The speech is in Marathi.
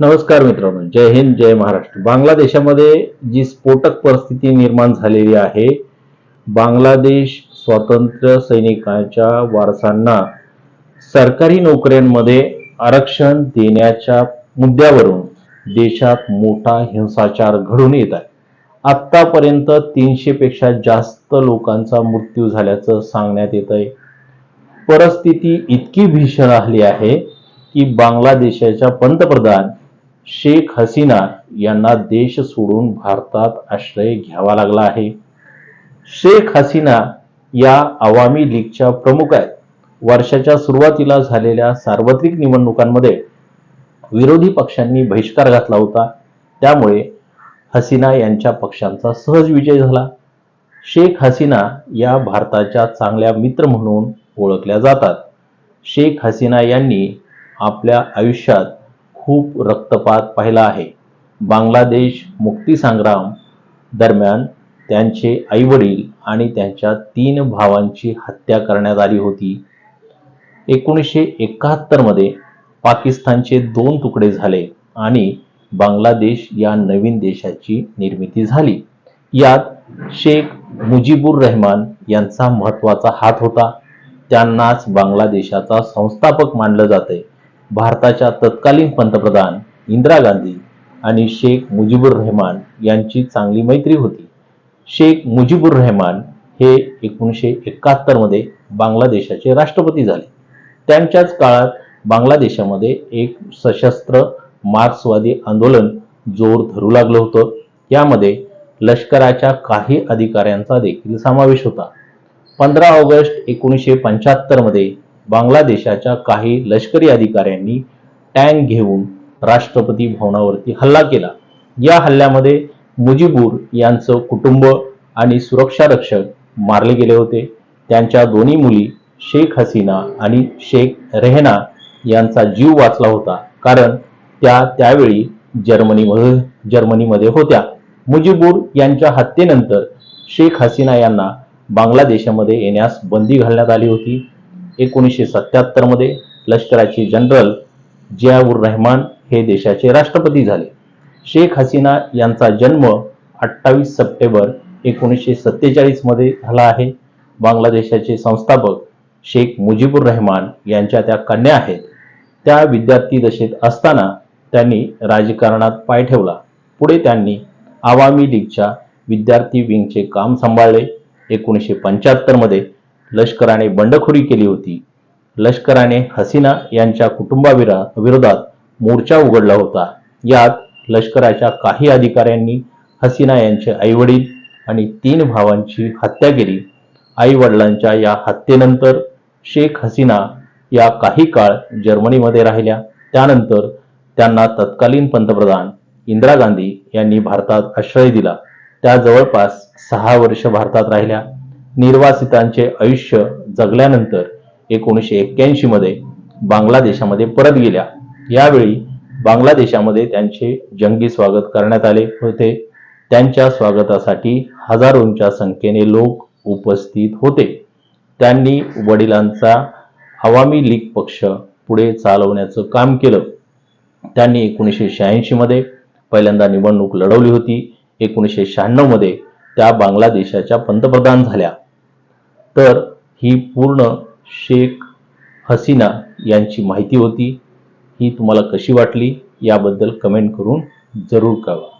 नमस्कार मित्रांनो जय हिंद जय महाराष्ट्र. बांगलादेशामध्ये जी स्फोटक परिस्थिती निर्माण झालेली आहे बांगलादेश स्वातंत्र्य सैनिकांच्या वारसांना सरकारी नोकऱ्यांमध्ये आरक्षण देण्याच्या मुद्द्यावरून देशात मोठा हिंसाचार घडून येत आहे. आत्तापर्यंत तीनशे पेक्षा जास्त लोकांचा मृत्यू झाल्याचं सांगण्यात येत आहे. परिस्थिती इतकी भीषण आली आहे की बांगलादेशाच्या पंतप्रधान शेख हसीना यांना देश सोडून भारतात आश्रय घ्यावा लागला आहे. शेख हसीना या आवामी लीगच्या प्रमुख आहेत. वर्षाच्या सुरुवातीला झालेल्या सार्वत्रिक निवडणुकांमध्ये विरोधी पक्षांनी बहिष्कार घातला होता. त्यामुळे हसीना यांच्या पक्षांचा सहज विजय झाला. शेख हसीना या भारताच्या चांगल्या मित्र म्हणून ओळखल्या जातात. शेख हसीना यांनी आपल्या आयुष्यात खूप रक्तपात पाहिला आहे. बांगलादेश मुक्तीसंग्राम दरम्यान त्यांचे आईवडील आणि त्यांच्या तीन भावांची हत्या करण्यात आली होती. एकोणीसशे एकाहत्तरमध्ये पाकिस्तानचे दोन तुकडे झाले आणि बांगलादेश या नवीन देशाची निर्मिती झाली. यात शेख मुजीबुर रहमान यांचा महत्त्वाचा हात होता. त्यांनाच बांगलादेशाचा संस्थापक मानलं जाते भारताच्या तत्कालीन पंतप्रधान इंदिरा गांधी आणि शेख मुजीबुर रहमान यांची चांगली मैत्री होती. शेख मुजीबुर रहमान हे एकोणीसशे एकाहत्तरमध्ये बांगलादेशाचे राष्ट्रपती झाले. त्यांच्याच काळात बांगलादेशामध्ये एक सशस्त्र मार्क्सवादी आंदोलन जोर धरू लागलं होतं. यामध्ये लष्कराच्या काही अधिकाऱ्यांचा देखील समावेश होता. पंधरा ऑगस्ट एकोणीसशे पंच्याहत्तरमध्ये बांगलादेशाच्या काही लष्करी अधिकाऱ्यांनी टँक घेऊन राष्ट्रपती भवनावरती हल्ला केला. या हल्ल्यामध्ये मुजीबूर यांचं कुटुंब आणि सुरक्षा रक्षक मारले गेले होते. त्यांच्या दोन्ही मुली शेख हसीना आणि शेख रेहना यांचा जीव वाचला होता. कारण त्या त्यावेळी जर्मनीमध्ये जर्मनीमध्ये होत्या. मुजीबूर यांच्या हत्येनंतर शेख हसीना यांना बांगलादेशामध्ये येण्यास बंदी घालण्यात आली होती. एकोणीसशे सत्याहत्तरमध्ये लष्कराचे जनरल जियाउर रहमान हे देशाचे राष्ट्रपती झाले. शेख हसीना यांचा जन्म अठ्ठावीस सप्टेंबर एकोणीसशे सत्तेचाळीसमध्ये झाला आहे. बांगलादेशाचे संस्थापक शेख मुजीबुर रहमान यांच्या त्या कन्या आहेत. त्या विद्यार्थी दशेत असताना त्यांनी राजकारणात पाय ठेवला. पुढे त्यांनी आवामी लीगच्या विद्यार्थी विंगचे काम सांभाळले. एकोणीसशे पंच्याहत्तरमध्ये लष्कराने बंडखोरी केली होती. लष्कराने हसीना यांच्या कुटुंबाविरा विरोधात मोर्चा उघडला होता. यात लष्कराच्या काही अधिकाऱ्यांनी हसीना यांचे आईवडील आणि तीन भावांची हत्या केली. आई वडिलांच्या या हत्येनंतर शेख हसीना या काही काळ जर्मनीमध्ये राहिल्या. त्यानंतर त्यांना तत्कालीन पंतप्रधान इंदिरा गांधी यांनी भारतात आश्रय दिला. त्या जवळपास सहा वर्ष भारतात राहिल्या. निर्वासितांचे आयुष्य जगल्यानंतर एकोणीसशे एक्क्याऐंशी मध्ये बांगलादेशामध्ये परत गेल्या. यावेळी बांगलादेशामध्ये त्यांचे जंगी स्वागत करण्यात आले होते. त्यांच्या स्वागतासाठी हजारोंच्या संख्येने लोक उपस्थित होते. त्यांनी वडिलांचा आवामी लीग पक्ष पुढे चालवण्याचं काम केलं. त्यांनी एकोणीसशे शहाऐंशीमध्ये पहिल्यांदा निवडणूक लढवली होती. एकोणीसशे शहाण्णवमध्ये त्या बांगलादेशाच्या पंतप्रधान झाल्या. तर ही पूर्ण शेख हसीना यांची माहिती होती. ही तुम्हाला कशी वाटली याबद्दल कमेंट करून जरूर कळवा.